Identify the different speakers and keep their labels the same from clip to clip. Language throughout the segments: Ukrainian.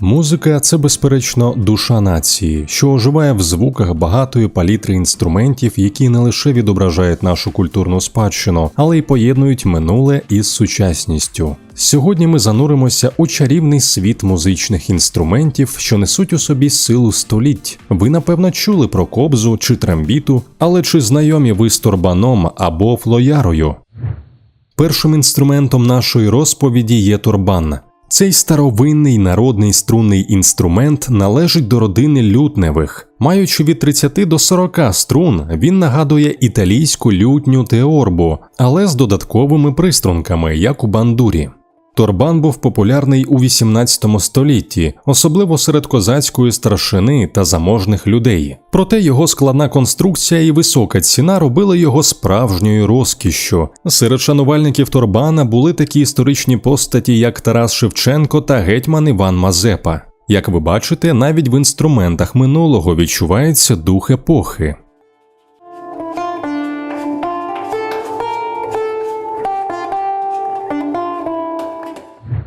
Speaker 1: Музика це безперечно душа нації, що оживає в звуках багатої палітри інструментів, які не лише відображають нашу культурну спадщину, але й поєднують минуле із сучасністю. Сьогодні ми зануримося у чарівний світ музичних інструментів, що несуть у собі силу століть. Ви напевно чули про кобзу чи трембіту, але чи знайомі ви з торбаном або флоярою? Першим інструментом нашої розповіді є торбан. Цей старовинний народний струнний інструмент належить до родини лютневих. Маючи від 30 до 40 струн, він нагадує італійську лютню теорбу, але з додатковими приструнками, як у бандурі. Торбан був популярний у 18 столітті, особливо серед козацької старшини та заможних людей. Проте його складна конструкція і висока ціна робили його справжньою розкішшю. Серед шанувальників Торбана були такі історичні постаті, як Тарас Шевченко та гетьман Іван Мазепа. Як ви бачите, навіть в інструментах минулого відчувається дух епохи.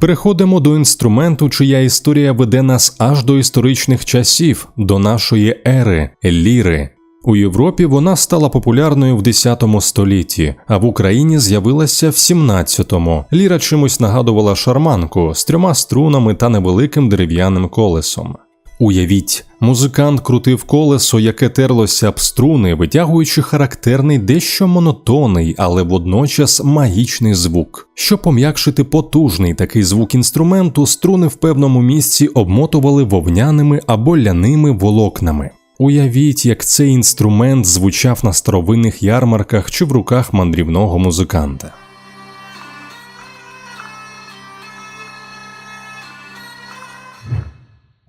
Speaker 1: Переходимо до інструменту, чия історія веде нас аж до історичних часів, до нашої ери ліри. У Європі вона стала популярною в 10 столітті, а в Україні з'явилася в 17-му. Ліра чимось нагадувала шарманку з трьома струнами та невеликим дерев'яним колесом. Уявіть, музикант крутив колесо, яке терлося об струни, витягуючи характерний дещо монотонний, але водночас магічний звук. Щоб пом'якшити потужний такий звук інструменту, струни в певному місці обмотували вовняними або ляними волокнами. Уявіть, як цей інструмент звучав на старовинних ярмарках чи в руках мандрівного музиканта.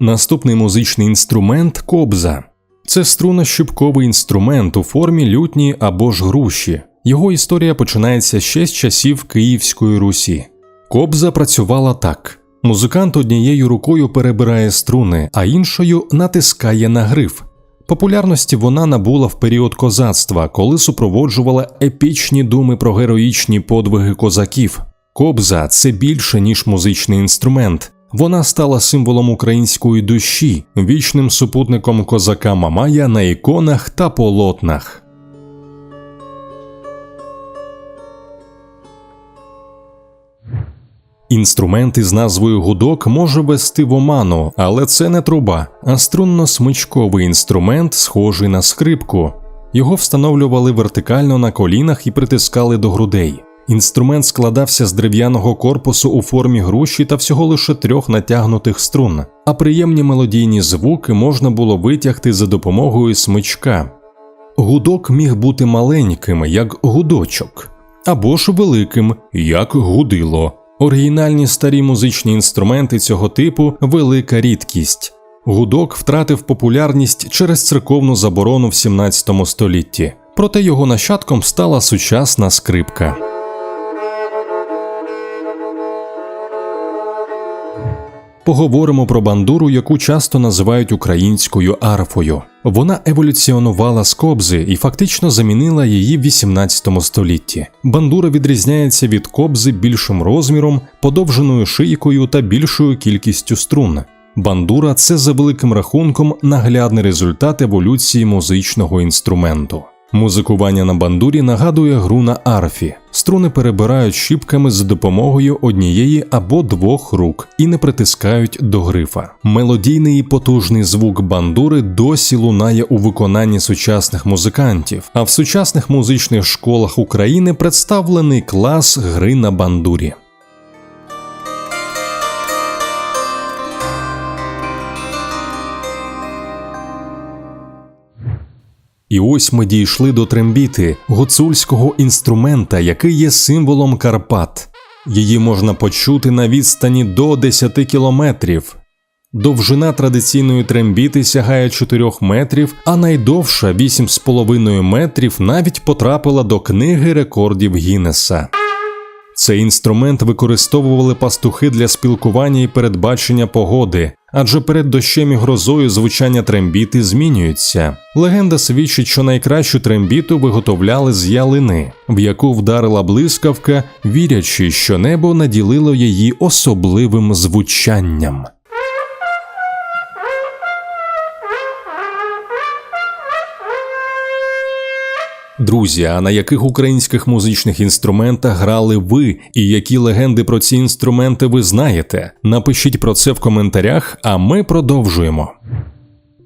Speaker 1: Наступний музичний інструмент кобза. Це струнощупковий інструмент у формі лютні або ж груші. Його історія починається ще з часів Київської Русі. Кобза працювала так: музикант однією рукою перебирає струни, а іншою натискає на гриф. Популярності вона набула в період козацтва, коли супроводжувала епічні думи про героїчні подвиги козаків. Кобза це більше ніж музичний інструмент. Вона стала символом української душі, вічним супутником козака Мамая на іконах та полотнах. Інструмент із назвою гудок може вести в оману, але це не труба, а струнно-смичковий інструмент, схожий на скрипку. Його встановлювали вертикально на колінах і притискали до грудей. Інструмент складався з дерев'яного корпусу у формі груші та всього лише трьох натягнутих струн, а приємні мелодійні звуки можна було витягти за допомогою смичка. Гудок міг бути маленьким, як гудочок, або ж великим, як гудило. Оригінальні старі музичні інструменти цього типу велика рідкість. Гудок втратив популярність через церковну заборону в 17 столітті, проте його нащадком стала сучасна скрипка. Поговоримо про бандуру, яку часто називають українською арфою. Вона еволюціонувала з кобзи і фактично замінила її в 18 столітті. Бандура відрізняється від кобзи більшим розміром, подовженою шийкою та більшою кількістю струн. Бандура це за великим рахунком наглядний результат еволюції музичного інструменту. Музикування на бандурі нагадує гру на арфі. Струни перебирають щіпками за допомогою однієї або двох рук і не притискають до грифа. Мелодійний і потужний звук бандури досі лунає у виконанні сучасних музикантів, а в сучасних музичних школах України представлений клас гри на бандурі. І ось ми дійшли до трембіти, гуцульського інструмента, який є символом Карпат. Її можна почути на відстані до 10 кілометрів. Довжина традиційної трембіти сягає 4 метрів, а найдовша 8,5 метрів навіть потрапила до книги рекордів Гіннеса. Цей інструмент використовували пастухи для спілкування і передбачення погоди, адже перед дощем і грозою звучання трембіти змінюється. Легенда свідчить, що найкращу трембіту виготовляли з ялини, в яку вдарила блискавка, вірячи, що небо наділило її особливим звучанням. Друзі, а на яких українських музичних інструментах грали ви, і які легенди про ці інструменти ви знаєте? Напишіть про це в коментарях, а ми продовжуємо.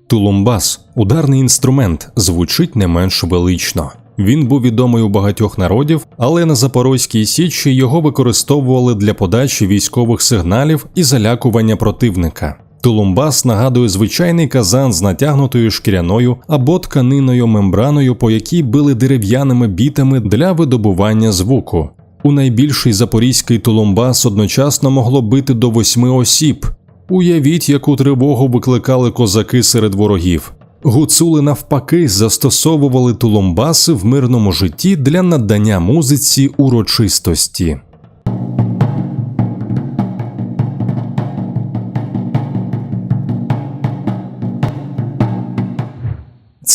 Speaker 1: Тулумбас ударний інструмент, звучить не менш велично. Він був відомий у багатьох народів, але на Запорозькій Січі його використовували для подачі військових сигналів і залякування противника. Тулумбас нагадує звичайний казан з натягнутою шкіряною або тканиною мембраною, по якій били дерев'яними бітами для видобування звуку. У найбільший запорізький тулумбас одночасно могло бити до восьми осіб. Уявіть, яку тривогу викликали козаки серед ворогів. Гуцули навпаки застосовували тулумбаси в мирному житті для надання музиці урочистості.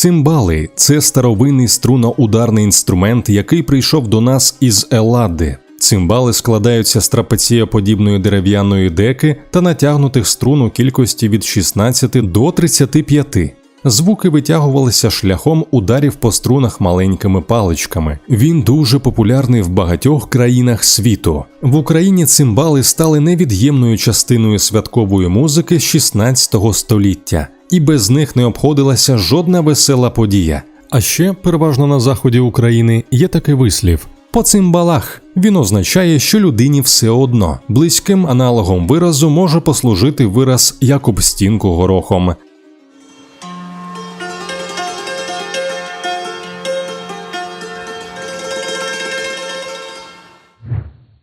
Speaker 1: Цимбали це старовинний струно-ударний інструмент, який прийшов до нас із Елади. Цимбали складаються з трапецієподібної дерев'яної деки та натягнутих струн у кількості від 16 до 35. Звуки витягувалися шляхом ударів по струнах маленькими паличками. Він дуже популярний в багатьох країнах світу. В Україні цимбали стали невід'ємною частиною святкової музики 16 століття, і без них не обходилася жодна весела подія. А ще, переважно на заході України, є такий вислів. По цимбалах він означає, що людині все одно близьким аналогом виразу може послужити вираз як об стінку горохом.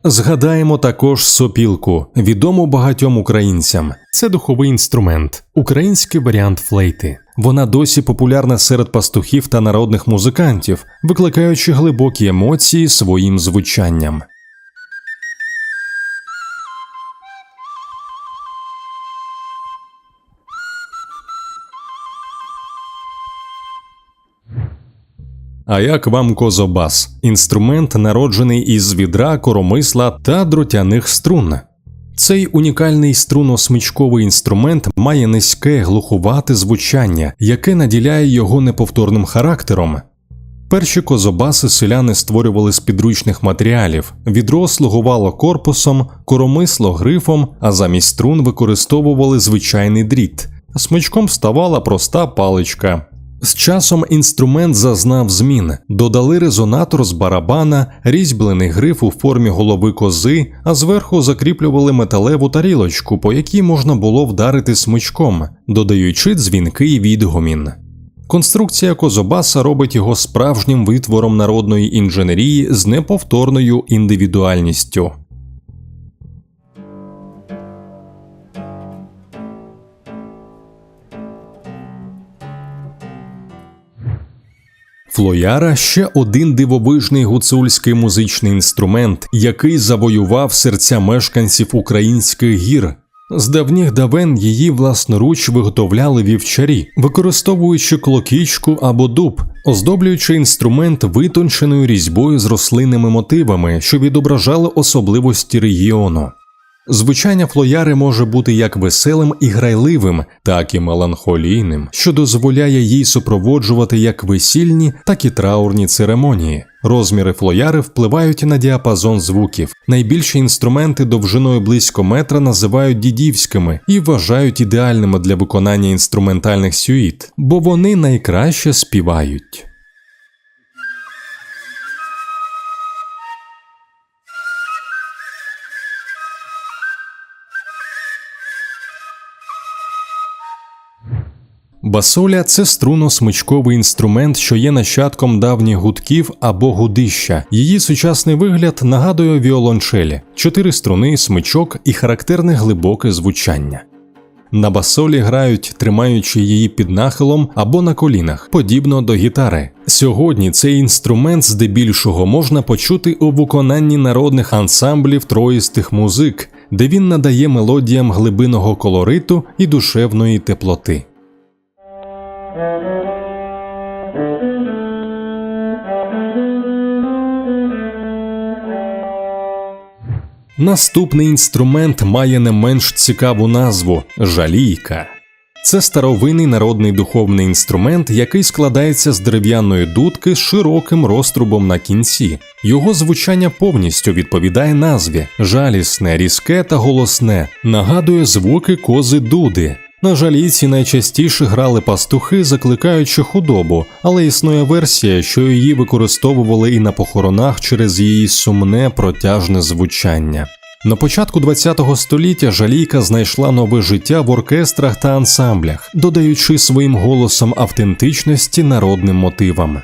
Speaker 1: Згадаємо також сопілку, відому багатьом українцям. Це духовий інструмент, український варіант флейти. Вона досі популярна серед пастухів та народних музикантів, викликаючи глибокі емоції своїм звучанням. А як вам козобас? Інструмент, народжений із відра, коромисла та дротяних струн. Цей унікальний струносмичковий інструмент має низьке глухувате звучання, яке наділяє його неповторним характером. Перші козобаси селяни створювали з підручних матеріалів, відро слугувало корпусом, коромисло грифом, а замість струн використовували звичайний дріт. Смичком ставала проста паличка. З часом інструмент зазнав змін, додали резонатор з барабана, різьблений гриф у формі голови кози, а зверху закріплювали металеву тарілочку, по якій можна було вдарити смичком, додаючи дзвінкий відгомін. Конструкція козобаса робить його справжнім витвором народної інженерії з неповторною індивідуальністю. Флояра ще один дивовижний гуцульський музичний інструмент, який завоював серця мешканців українських гір. З давніх давен її власноруч виготовляли вівчарі, використовуючи клокічку або дуб, оздоблюючи інструмент витонченою різьбою з рослинними мотивами, що відображали особливості регіону. Звучання флояри може бути як веселим і грайливим, так і меланхолійним, що дозволяє їй супроводжувати як весільні, так і траурні церемонії. Розміри флояри впливають на діапазон звуків. Найбільші інструменти довжиною близько метра називають дідівськими і вважають ідеальними для виконання інструментальних сюїт, бо вони найкраще співають. Басоля це струно-смичковий інструмент, що є нащадком давніх гудків або гудища. Її сучасний вигляд нагадує віолончелі, чотири струни, смичок і характерне глибоке звучання. На басолі грають, тримаючи її під нахилом або на колінах, подібно до гітари. Сьогодні цей інструмент здебільшого можна почути у виконанні народних ансамблів троїстих музик, де він надає мелодіям глибинного колориту і душевної теплоти. Наступний інструмент має не менш цікаву назву жалійка. Це старовинний народний духовний інструмент, який складається з дерев'яної дудки з широким розтрубом на кінці. Його звучання повністю відповідає назві жалісне, різке та голосне, нагадує звуки кози дуди. На жалійці найчастіше грали пастухи, закликаючи худобу, але існує версія, що її використовували і на похоронах через її сумне протяжне звучання. На початку ХХ століття жалійка знайшла нове життя в оркестрах та ансамблях, додаючи своїм голосом автентичності народним мотивам.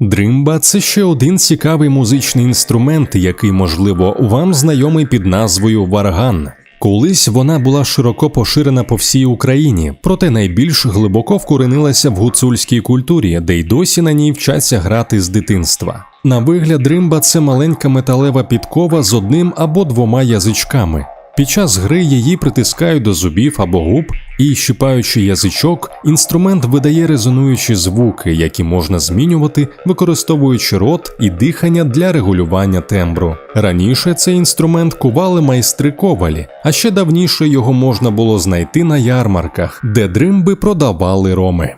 Speaker 1: Дримба це ще один цікавий музичний інструмент, який, можливо, вам знайомий під назвою варган. Колись вона була широко поширена по всій Україні, проте найбільш глибоко вкоренилася в гуцульській культурі, де й досі на ній вчаться грати з дитинства. На вигляд римба це маленька металева підкова з одним або двома язичками. Під час гри її притискають до зубів або губ, і, щипаючи язичок, інструмент видає резонуючі звуки, які можна змінювати, використовуючи рот і дихання для регулювання тембру. Раніше цей інструмент кували майстри ковалі, а ще давніше його можна було знайти на ярмарках, де дримби продавали роми.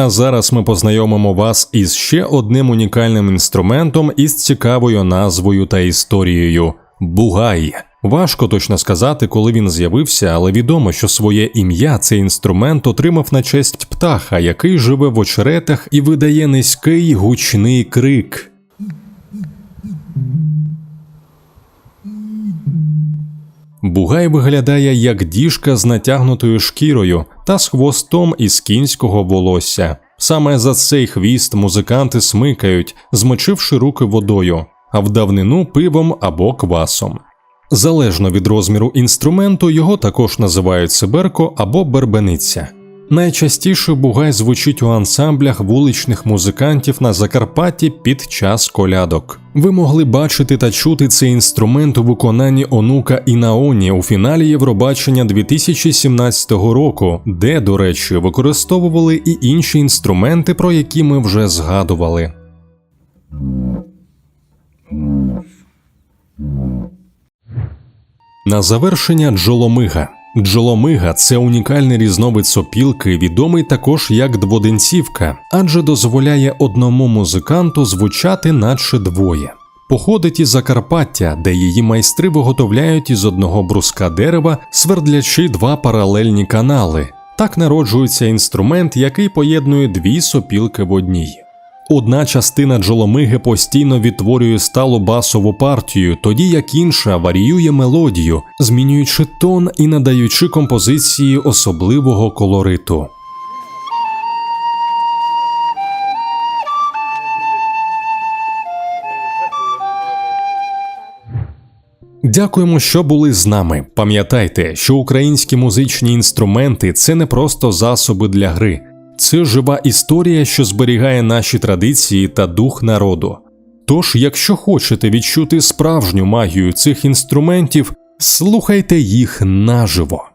Speaker 1: А зараз ми познайомимо вас із ще одним унікальним інструментом із цікавою назвою та історією Бугай. Важко точно сказати, коли він з'явився, але відомо, що своє ім'я цей інструмент отримав на честь птаха, який живе в очеретах і видає низький гучний крик. Бугай виглядає як діжка з натягнутою шкірою та з хвостом із кінського волосся. Саме за цей хвіст музиканти смикають, змочивши руки водою, а в давнину пивом або квасом. Залежно від розміру інструменту, його також називають сиберко або бербениця. Найчастіше бугай звучить у ансамблях вуличних музикантів на Закарпатті під час колядок. Ви могли бачити та чути цей інструмент у виконанні онука і Наоні у фіналі Євробачення 2017 року, де, до речі, використовували і інші інструменти, про які ми вже згадували. На завершення джоломига. Джоломига це унікальний різновид сопілки, відомий також як дводенцівка, адже дозволяє одному музиканту звучати наче двоє. Походить із Закарпаття, де її майстри виготовляють із одного бруска дерева, свердлячи два паралельні канали. Так народжується інструмент, який поєднує дві сопілки в одній. Одна частина джоломиги постійно відтворює сталу басову партію, тоді як інша варіює мелодію, змінюючи тон і надаючи композиції особливого колориту. Дякуємо, що були з нами. Пам'ятайте, що українські музичні інструменти це не просто засоби для гри, це жива історія, що зберігає наші традиції та дух народу. Тож, якщо хочете відчути справжню магію цих інструментів, слухайте їх наживо.